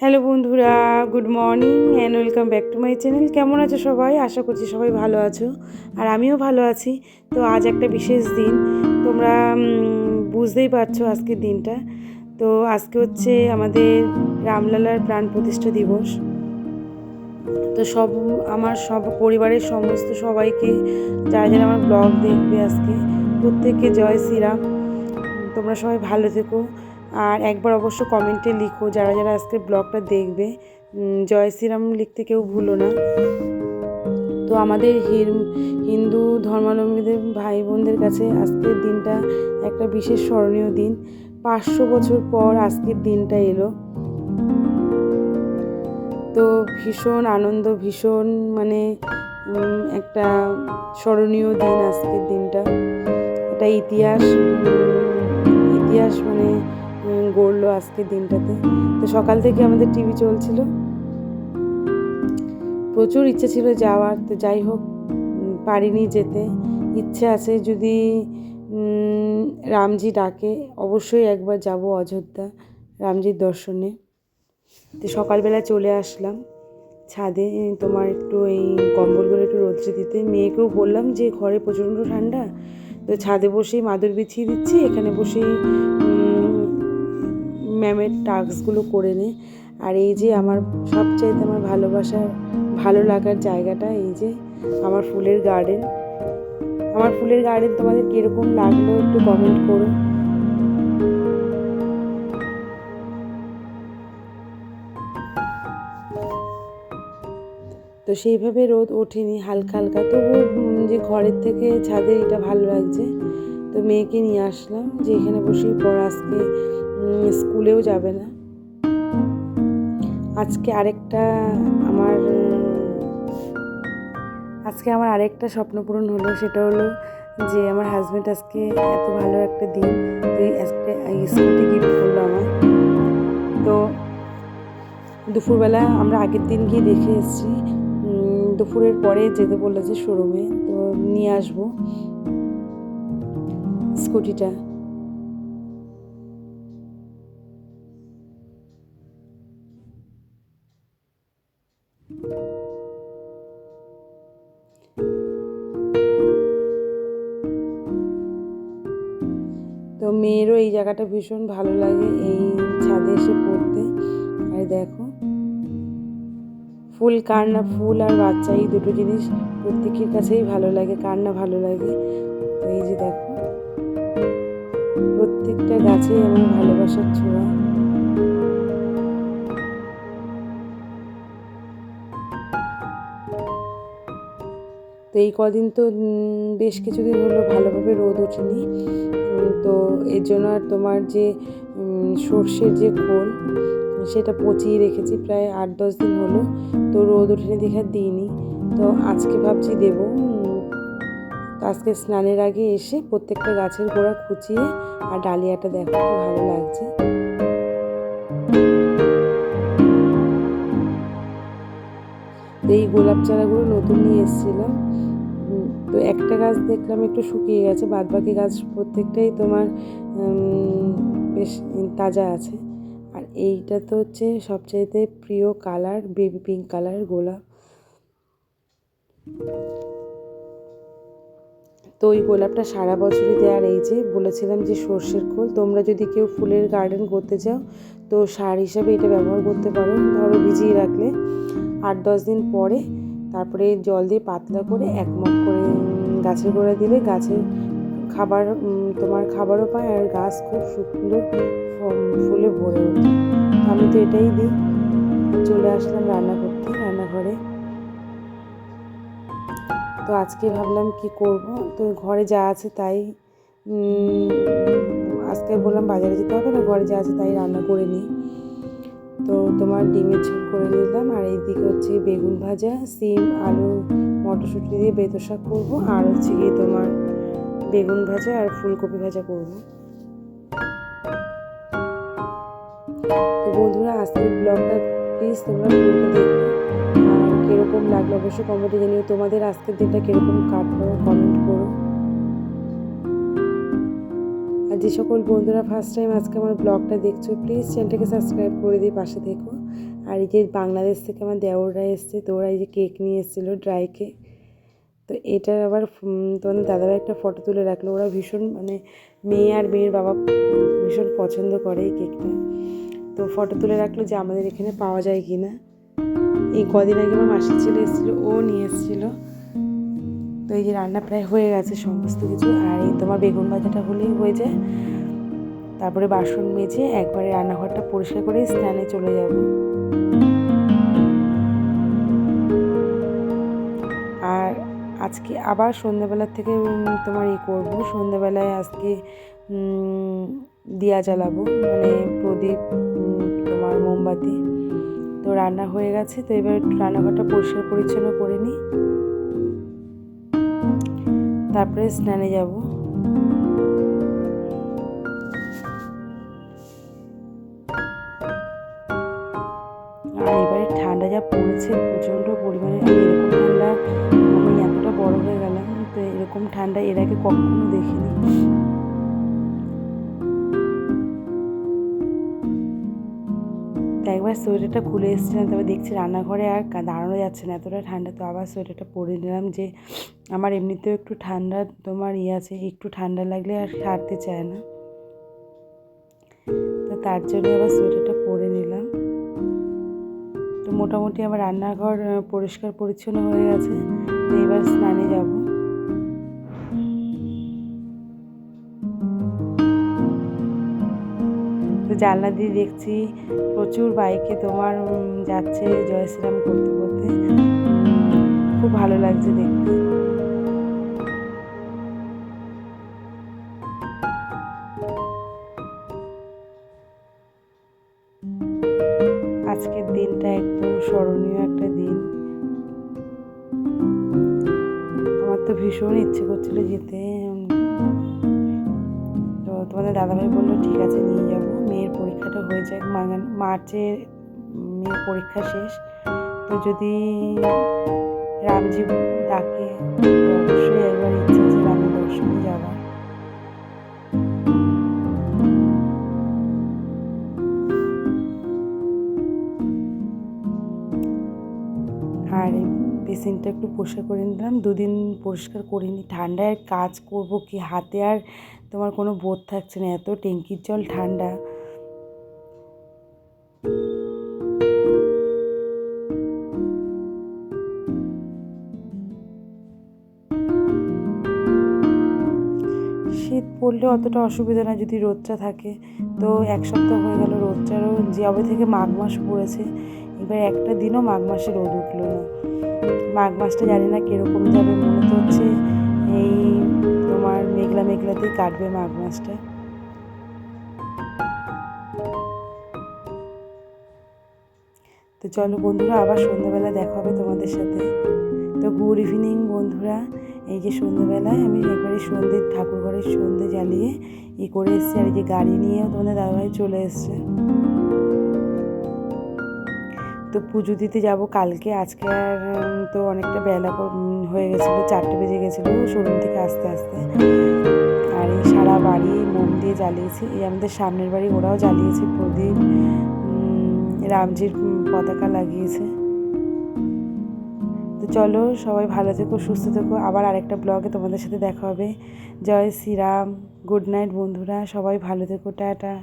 Hello বন্ধুরা, good morning and welcome back to my channel কেমন আছো সবাই? আশা করছি সবাই ভালো আছো, আর আমিও ভালো আছি। তো আজ একটা বিশেষ দিন, তোমরা বুঝতেই পারছ আজকের দিনটা। তো আজকে হচ্ছে আমাদের রামলালার প্রাণ প্রতিষ্ঠা দিবস। তো সব, আমার সব পরিবারের সমস্ত সবাইকে, যারা যারা আমার ব্লগ দেখবে আজকে, প্রত্যেককে জয় শ্রীরাম। তোমরা সবাই ভালো থেকো। আর একবার অবশ্য কমেন্টে লিখো, যারা যারা আজকে ব্লগটা দেখবে জয় শ্রীরাম লিখতে কেউ ভুলো না। তো আমাদের হিন্দু ধর্মাবলম্বীদের ভাই বোনদের কাছে আজকের দিনটা একটা বিশেষ স্মরণীয় দিন। পাঁচশো বছর পর আজকের দিনটা এলো। তো ভীষণ আনন্দ, ভীষণ মানে একটা স্মরণীয় দিন আজকের দিনটা। এটা ইতিহাস ইতিহাস মানে গড়লো আজকে দিনটাতে। তো সকাল থেকে আমাদের টিভি চলছিল। প্রচুর ইচ্ছে ছিল যাওয়ার। তো যাই হোক পারিনি যেতে। ইচ্ছে আছে যদি রামজি ডাকে, অবশ্যই একবার যাব অযোধ্যা রামজির দর্শনে। তো সকালবেলা চলে আসলাম। ছাদে তোমার একটু এই কম্বলগুলো একটু রোদ্রে দিতে। মেয়েকেও বললাম যে, ঘরে প্রচণ্ড ঠান্ডা। তো ছাদে বসেই মাদুর বিছিয়ে দিচ্ছি। এখানে বসেই ম্যামের টাস্কগুলো করে নে। আর এই যে আমার সবচাইতে আমার ভালোবাসার ভালো লাগার জায়গাটা এই যে আমার ফুলের গার্ডেন আমার ফুলের গার্ডেন তোমাদের কীরকম লাগল একটু কমেন্ট করো। তো সেইভাবে রোদ ওঠেনি, হালকা হালকা। তবু যে ঘরের থেকে ছাদে এটা ভালো লাগছে। তো মেয়েকে নিয়ে আসলাম যে এখানে বসেই পড় আজকে। স্কুলেও যাবে না। আজকে আরেকটা আমার, আজকে আমার আরেকটা স্বপ্ন পূরণ হলো, সেটা হলো যে আমার হাজব্যান্ড আজকে এত ভালো একটা দিন একটা স্কুটি গিফট করল আমার তো দুপুরবেলা আমরা আগের দিন গিয়ে দেখে এসেছি দুপুরের পরে যেতে বলল যে শোরুমে তো নিয়ে আসব স্কুটিটা। মেয়েরও এই জায়গাটা ভীষণ ভালো লাগে, এই ছাদে এসে পড়তে। আর দেখো, ফুল কার না ফুল আর বাচ্চা এই দুটো জিনিস প্রত্যেকের কাছেই ভালো লাগে কার না ভালো লাগে। এই যে দেখো, প্রত্যেকটা গাছেই আমার ভালোবাসার ছোঁয়া। তো এই কদিন তো বেশ কিছুদিন হলো ভালোভাবে রোদ ওঠেনি। তো এর জন্য আর তোমার যে সর্ষের যে খোল, সেটা পচিয়ে রেখেছি প্রায় আট দশ দিন হলো। তো রোদ ওঠেনি দেখে দিইনি। তো আজকে ভাবছি দেবো আজকে স্নানের আগে এসে প্রত্যেকটা গাছের গোড়া খুঁচিয়ে আর ডালিয়াটা দেখো ভালো লাগছে। এই গোলাপ চারাগুলো নতুন নিয়ে এসেছিলাম। তো একটা গাছ দেখলাম একটু শুকিয়ে গেছে বাদ বাকি গাছ প্রত্যেকটাই তোমার বেশ তাজা আছে। আর এইটা তো হচ্ছে সবচাইতে প্রিয় কালার, বেবি পিঙ্ক কালার, গোলাপ। তো ওই গোলাপটা সারা বছরই দেয়। আর এই যে বলেছিলাম যে সর্ষের খোল, তোমরা যদি কেউ ফুলের গার্ডেন করতে চাও, তো সার হিসাবে এটা ব্যবহার করতে পারো। ধরো ভিজিয়ে রাখলে আট দশ দিন পরে, তারপরে জল দিয়ে পাতলা করে এক মগ করে গাছের গোড়া দিলে গাছের খাবার তোমার খাবারও পায় আর গাছ খুব সুন্দর ফুলে ভরে ওঠে। আমি তো এটাই দিই। চলে আসলাম রান্না করতে, রান্নাঘরে। তো আজকে ভাবলাম কি করব? তো ঘরে যা আছে তাই আজকে বললাম বাজারে যেতে হবে না, ঘরে যা আছে তাই রান্না করে নিই। তো তোমার ডিমের ঝোল করে নিলাম, আর এইদিকে হচ্ছে বেগুন ভাজা, সিম, আলু মটরশুঁটি দিয়ে বেতো শাক করব আর হচ্ছে গিয়ে তোমার বেগুন ভাজা আর ফুলকপি ভাজা করব। তো বন্ধুরা, আজকের ব্লগটা প্লিজ তোমরা পুরোটা দেখো আর কীরকম লাগল অবশ্যই কমেন্টে জানিও। তোমাদের আজকের দিনটা কীরকম কাটলো কমেন্ট করো। আর যে সকল বন্ধুরা ফার্স্ট টাইম আজকে আমার ব্লগটা দেখছ প্লিজ চ্যানেলটাকে সাবস্ক্রাইব করে দিয়ে পাশে থেকো। আর এই যে বাংলাদেশ থেকে আমার দেওররা এসছে তো ওরা এই যে কেক নিয়ে এসেছিল ড্রাই কেক তো এটার আবার তোমাদের দাদাভাই একটা ফটো তুলে রাখল। ওরা ভীষণ মানে মেয়ে আর মেয়ের বাবা ভীষণ পছন্দ করে এই কেকটা তো ফটো তুলে রাখল যে আমাদের এখানে পাওয়া যায় কি না এই কদিন আগে আমার মাসির ছেলে এসেছিল, ও নিয়ে এসেছিল। তো এই যে রান্না প্রায় হয়ে গেছে সমস্ত কিছু। আর এই তোমার বেগুন ভাজাটা হলেই হয়ে যায়। তারপরে বাসন মেজে একবারে রান্নাঘরটা পরিষ্কার করে স্নানে চলে যাব। আজকে আবার সন্ধ্যাবেলার থেকে তোমার ই করব। সন্ধ্যাবেলায় আজকে দিয়া জ্বালাবো। মানে প্রদীপ তোমার মোমবাতি। তো রান্না হয়ে গেছে, তো এবার রান্নাঘরটা পরিষ্কার পরিচ্ছন্ন করে নিই। তারপরে স্নানে যাব। ঠান্ডা এর আগে কখনো দেখিনি। একবার সোয়েটারটা খুলে এসেছিলাম তবে দেখছি রান্নাঘরে আর দাঁড়ানো যাচ্ছে না, এতটা ঠান্ডা। তো আবার সোয়েটারটা পরে নিলাম যে, আমার এমনিতেও একটু ঠান্ডা, তোমার ইয়ে আছে, একটু ঠান্ডা লাগলে আর ছাড়তে চায় না। তো তার জন্য আবার সোয়েটারটা পরে নিলাম। তো মোটামুটি আমার রান্নাঘর পরিষ্কার পরিচ্ছন্ন হয়ে গেছে। এবার স্নানে যাব। তো জানলা দিয়ে দেখছি প্রচুর বাইকে তোমার যাচ্ছে জয় শ্রীরাম করতে করতে। খুব ভালো লাগছে দেখতে। আজকের দিনটা একদম স্মরণীয় একটা দিন। আমার তো ভীষণ ইচ্ছে করছিল যেতে। তোমাদের দাদাভাই বলল, ঠিক আছে, নিয়ে যাব। মেয়ের পরীক্ষাটা হয়ে যায় মার্চে মেয়ের পরীক্ষা শেষ। তো যদি রামজি ডাকে অবশ্যই আর বেসিনটা একটু পরিষ্কার করে নিলাম। দুদিন পরিষ্কার করিনি ঠান্ডায় কাজ করব কি? হাতে আর তোমার কোনো বোধ থাকছে না। এত ট্যাঙ্কির জল ঠান্ডা। শীত পড়লে অতটা অসুবিধা না যদি রোদটা থাকে। তো এক সপ্তাহ হয়ে গেল রোদটারও যবে থেকে মাঘ মাস পড়েছে, এবার একটা দিনও মাঘ মাসে রোদ উঠল না। মাঘ মাসটা জানি না কীরকম যাবে, মনে তো হচ্ছে এই তোমার মেঘলা মেঘলাতেই কাটবে মাঘ মাসটা। তো চলো বন্ধুরা, আবার সন্ধ্যাবেলা দেখা হবে তোমাদের সাথে। তো গুড ইভিনিং বন্ধুরা, এই যে সন্ধ্যেবেলায় আমি একবারে সন্ধ্যে ঠাকুর ঘরের সন্ধ্যে জ্বালিয়ে ই করে এসেছি, আর এই যে গাড়ি নিয়েও তোমাদের দাদাভাই চলে এসছে। তো পুজো দিতে যাব কালকে। আজকে আর তো অনেকটা বেলা হয়ে গেছিল, চারটে বেজে গেছিল শোরুম থেকে আস্তে আস্তে। আর এই সারা বাড়ি মোম দিয়ে জ্বালিয়েছি। এই আমাদের সামনের বাড়ি ওরাও জ্বালিয়েছে, প্রদীপ রামজির পতাকা লাগিয়েছে। তো চলো, সবাই ভালো থেকো, সুস্থ থেকো। আবার আরেকটা ব্লগে তোমাদের সাথে দেখা হবে। জয় শ্রীরাম, গুড নাইট বন্ধুরা, সবাই ভালো থেকো, টাটা।